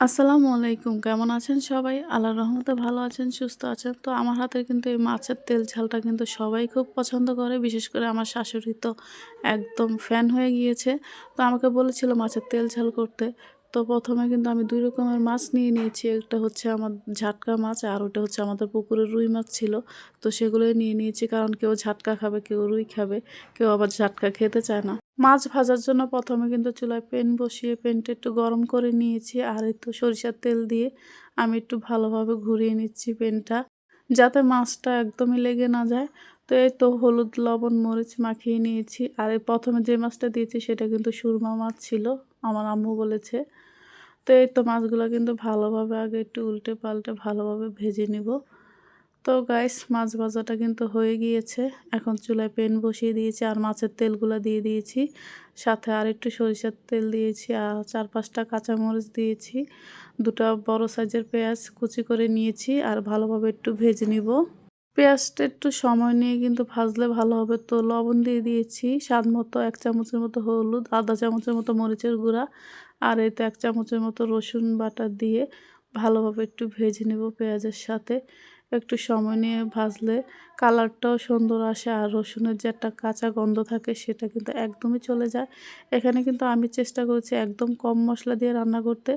আসসালামু আলাইকুম। কেমন আছেন সবাই? আল্লাহর রহমতে ভালো আছেন, সুস্থ আছেন। তো আমার হাতের কিন্তু এই মাছের তেল ঝালটা কিন্তু সবাই খুব পছন্দ করে। বিশেষ করে আমার শাশুড়ি তো একদম ফ্যান হয়ে গিয়েছে। তো আমাকে বলেছিল মাছের তেল ঝাল করতে। তো প্রথমে কিন্তু আমি দুই রকমের মাছ নিয়ে নিয়েছি। একটা হচ্ছে আমার ঝাটকা মাছ আর ওটা হচ্ছে আমাদের পুকুরের রুই মাছ ছিল। তো সেগুলোই নিয়ে নিয়েছি কারণ কেউ ঝাটকা খাবে, কেউ রুই খাবে। কেউ আবার ঝাটকা খেতে চায় না। মাছ ভাজার জন্য প্রথমে কিন্তু চুলায় পেন বসিয়ে পেনটা একটু গরম করে নিয়েছি আর একটু সরিষার তেল দিয়ে আমি একটু ভালোভাবে ঘুরিয়ে নিচ্ছি পেনটা যাতে মাছটা একদমই লেগে না যায়। তো এই তো হলুদ, লবণ, মরিচ মাখিয়ে নিয়েছি আর এই প্রথমে যে মাছটা দিয়েছি সেটা কিন্তু সুরমা মাছ ছিল, আমার আম্মু বলেছে। তো এই তো মাছগুলো কিন্তু ভালোভাবে আগে একটু উল্টে পাল্টে ভালোভাবে ভেজে নিব। তো গাইস মাছ ভাজাটা কিন্তু হয়ে গিয়েছে। এখন চুলায় পেন বসিয়ে দিয়েছি আর মাছের তেলগুলো দিয়ে দিয়েছি। সাথে আর একটু সরিষার তেল দিয়েছি আর চার পাঁচটা কাঁচামরিচ দিয়েছি। দুটো বড় সাইজের পেঁয়াজ কুচি করে নিয়েছি আর ভালোভাবে একটু ভেজে নিব। পেঁয়াজটা একটু সময় নিয়ে কিন্তু ভাজলে ভালো হবে। তো লবণ দিয়ে দিয়েছি, স্বাদ মতো এক চামচের মতো হলুদ, আধা চামচের মতো মরিচের গুঁড়া আর এতে এক চামচের মতো রসুন বাটা দিয়ে ভালোভাবে একটু ভেজে নেব পেঁয়াজের সাথে। একটু সময় নিয়ে ভাজলে কালারটাও সুন্দর আসে আর রসুনের যে একটা কাঁচা গন্ধ থাকে সেটা কিন্তু একদমই চলে যায়। এখানে কিন্তু আমি চেষ্টা করেছি একদম কম মশলা দিয়ে রান্না করতে।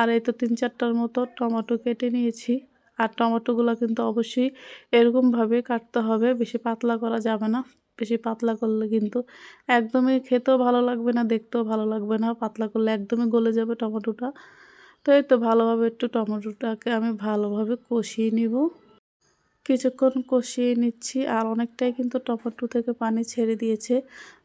আর এই তো তিন চারটার মতো টমেটো কেটে নিয়েছি। আর টমেটোগুলো কিন্তু অবশ্যই এরকমভাবে কাটতে হবে, বেশি পাতলা করা যাবে না। বেশি পাতলা করলে কিন্তু একদমই খেতেও ভালো লাগবে না, দেখতেও ভালো লাগবে না। পাতলা করলে একদমই গলে যাবে টমেটোটা। তো এই তো ভালোভাবে একটু টমেটোটাকে আমি ভালোভাবে কষিয়ে নিব। কিছুক্ষণ কষিয়ে নিচ্ছি, আর অনেকটাই কিন্তু টমেটো থেকে পানি ছেড়ে দিয়েছে।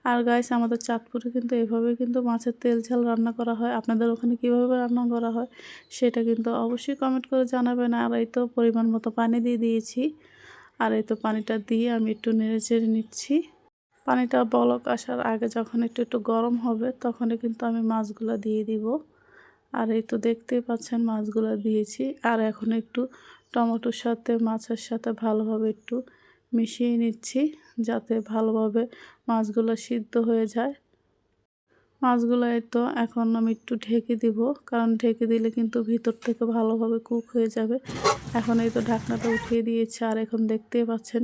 আর গাইস আমাদের চাঁদপুরে কিন্তু এভাবে কিন্তু মাছের তেল ঝাল রান্না করা হয়। আপনাদের ওখানে কীভাবে রান্না করা হয় সেটা কিন্তু অবশ্যই কমেন্ট করে জানাবেন। আর এই তো পরিমাণ মতো পানি দিয়ে দিয়েছি। আর এই তো পানিটা দিয়ে আমি একটু নেড়ে চেড়ে নিচ্ছি। পানিটা বলক আসার আগে যখন একটু একটু গরম হবে, তখনই কিন্তু আমি মাছগুলো দিয়ে দিব। আর এই তো দেখতেই পাচ্ছেন মাছগুলো দিয়েছি। আর এখন একটু টমেটোর সাথে, মাছের সাথে ভালোভাবে একটু মিশিয়ে নিচ্ছি যাতে ভালোভাবে মাছগুলো সিদ্ধ হয়ে যায়। মাছগুলো তো এখন আমি একটু ঢেকে দিব, কারণ ঢেকে দিলে কিন্তু ভিতর থেকে ভালোভাবে কুক হয়ে যাবে। এখন এই তো ঢাকনাটা উঠিয়ে দিয়েছে, আর এখন দেখতেই পাচ্ছেন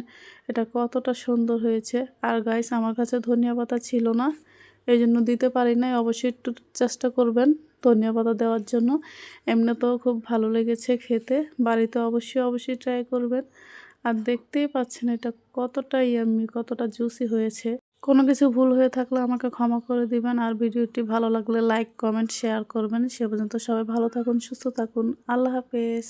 এটা কতটা সুন্দর হয়েছে। আর গাইস আমার কাছে ধনিয়া পাতা ছিল না এই জন্য দিতে পারি নাই, অবশ্যই একটু চেষ্টা করবেন। ধনিয়া পাতা দেওয়ার জন্য। এমনিতেও খুব ভালো লেগেছে খেতে। বাড়িতে অবশ্যই অবশ্যই ট্রাই করবেন। আর দেখতেই পাচ্ছেন এটা কতটা ইয়াম্মি কতটা জুসি হয়েছে। কোনো কিছু ভুল হয়ে থাকলে আমাকে ক্ষমা করে দিবেন। আর ভিডিওটি ভালো লাগলে লাইক কমেন্ট শেয়ার করবেন। সে পর্যন্ত সবাই ভালো থাকুন, সুস্থ থাকুন। আল্লাহ হাফেজ।